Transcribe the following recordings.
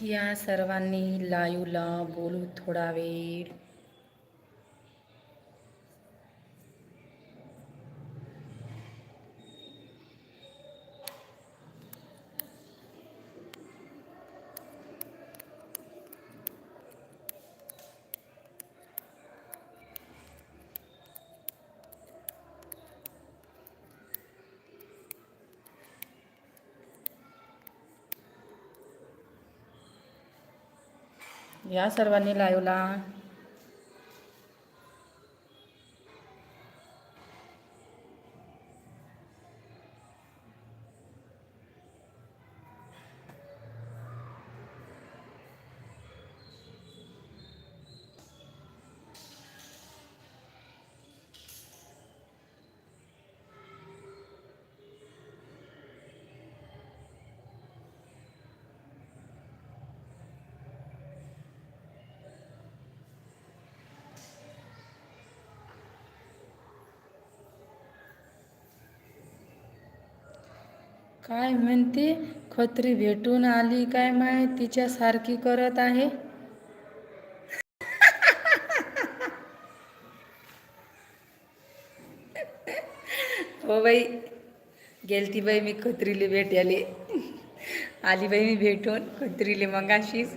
या सर्वांनी लायूला बोलू थोडा वेळ. या सर्वांनी लाईवला काय म्हणते? खत्री भेटून आली काय माय तिच्या सारखी करत आहे. हो बाई गेलती बाई मी खत्रीले भेटायले. आली बाई मी भेटून खत्रीले मगाशीच.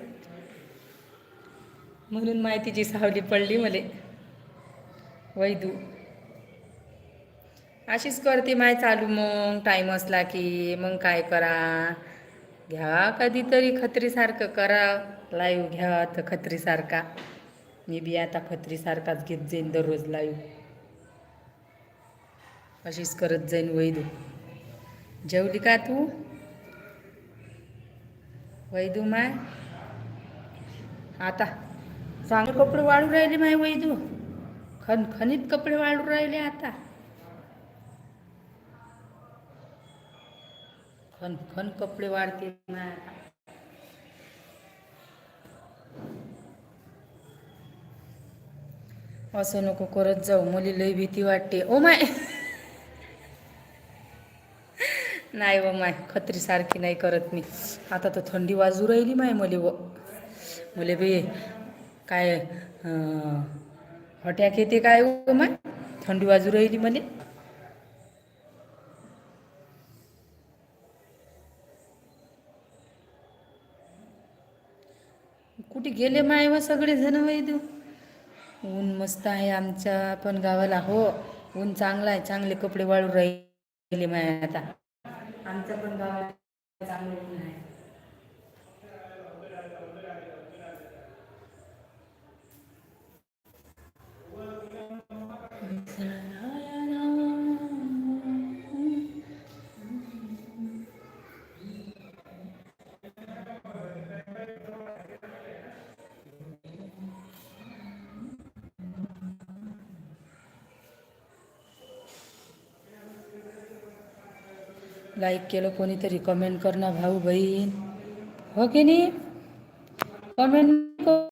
म्हणून माहितीची सावली पडली मले. वैदू अशीच करते माय चालू मग. टाईम असला की मग काय करा? घ्या कधीतरी खत्रीसारखं करा. लाईव्ह घ्या तर खत्रीसारखा. मी बी आता खत्रीसारखाच घेत जाईन दररोज लाईव्ह अशीच करत जाईन वैदू. जेवली का तू? वैदू माय? आता चांगले कपडे वाळू राहिले माय वैदू. खन खनित कपडे वाळू राहिले आता. खन खन कपडे वाढते माय असं नको करत जाऊ मुली लई भीती वाटते. Oh my. नाही व माय खत्री सारखी नाही करत मी. आता तर थंडी वाजू राहिली माय मले व. मुले बे काय हट्याक येते काय ओ माय? थंडी वाजू राहिली मले कुठे गेले माय सगळेजण सगळे जण ऊन मस्त आहे आमच्या पण गावाला. हो ऊन चांगला आहे. चांगले कपडे वाळू राहिले माय आता. आमच्या पण गावाला चांगलं ऊन आहे. लाईक केलं कोणीतरी कमेंट करणं भाऊ बहीण हो की नाही? कमेंट